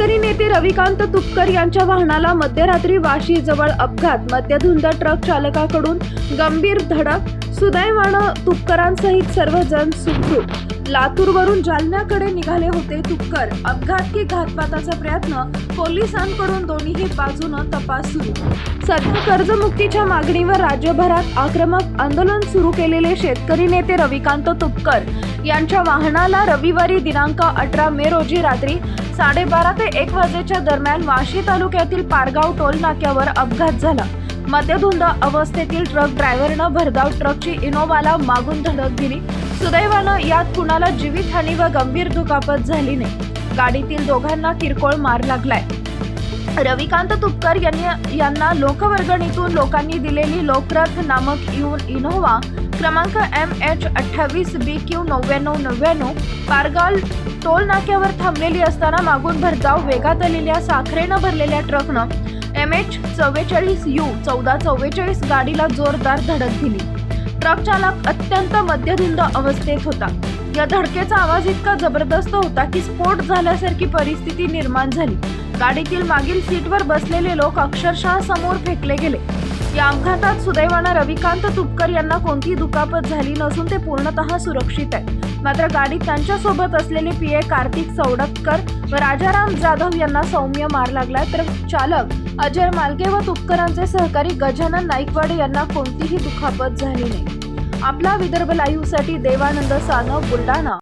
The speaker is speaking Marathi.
रविकांत तुपकर यांच्या वाहनाला मध्यरात्री वाशी जवळ अपघात. मद्यधुंद ट्रक चालकाकडून गंभीर धडक. सुदैवानं तुपकरांसहित सर्वजण सुखरूप. लातूरवरून जालन्याकडे निघाले होते तुपकर. अपघात की घातपाताचा प्रयत्न पोलिसांकडून दोन्ही बाजूनं तपास सुरू. सध्या कर्जमुक्तीच्या मागणीवर राज्यभरात आक्रमक आंदोलन सुरू केलेले शेतकरी नेते रविकांत तुपकर. यांच्या वाहनाला रविवारी दिनांक अठरा मे रोजी रात्री साडेबारा ते एक वाजेच्या दरम्यान वाशी तालुक्यातील पारगाव टोल नाक्यावर अपघात झाला. मद्यधुंद अवस्थेतील ट्रक ड्रायव्हरनं भरधाव ट्रकची इनोवाला मागून धडक दिली. सुदैवानं यात कुणाला जीवितहानी व गंभीर दुखापत झाली नाही. गाडीतील दोघांना किरकोळ मार लागलाय. रविकांत तुपकर यांनी यांना लोकवर्गणीतून लोकांनी दिलेली लोकरथ नामक इऊन इनोव्हा क्रमांक एम एच अठ्ठावीस बी क्यू नव्याण्णव नव्याण्णव पारगाल टोल नाक्यावर थांबलेली असताना मागून भरधाव वेगात आलेल्या साखरेनं भरलेल्या ट्रकनं एम एच चव्वेचाळीस यू चौदा चव्वेचाळीस गाडीला जोरदार धडक दिली. ट्रक चालक अत्यंत मध्यधुंद अवस्थेत होता. या धडकेचा आवाज इतका जबरदस्त होता की स्फोट झाल्यासारखी परिस्थिती निर्माण झाली. गाडीतील मागील सीटवर बसलेले लोक अक्षरशः समोर फेकले गेले. या अपघातात सुदैवानं रविकांत तुपकर यांना कोणतीही दुखापत झाली नसून ते पूर्णतः सुरक्षित आहे मात्र गाडीत त्यांच्यासोबत असलेले पी ए कार्तिक सौडतकर व राजाराम जाधव यांना सौम्य मार लागला. तर चालक अजय मालके व तुपकरांचे सहकारी गजानन नाईकवाडे यांना कोणतीही दुखापत झाली नाही. आपला विदर्भ लाईव्हसाठी देवानंद सानव बुलढाणा.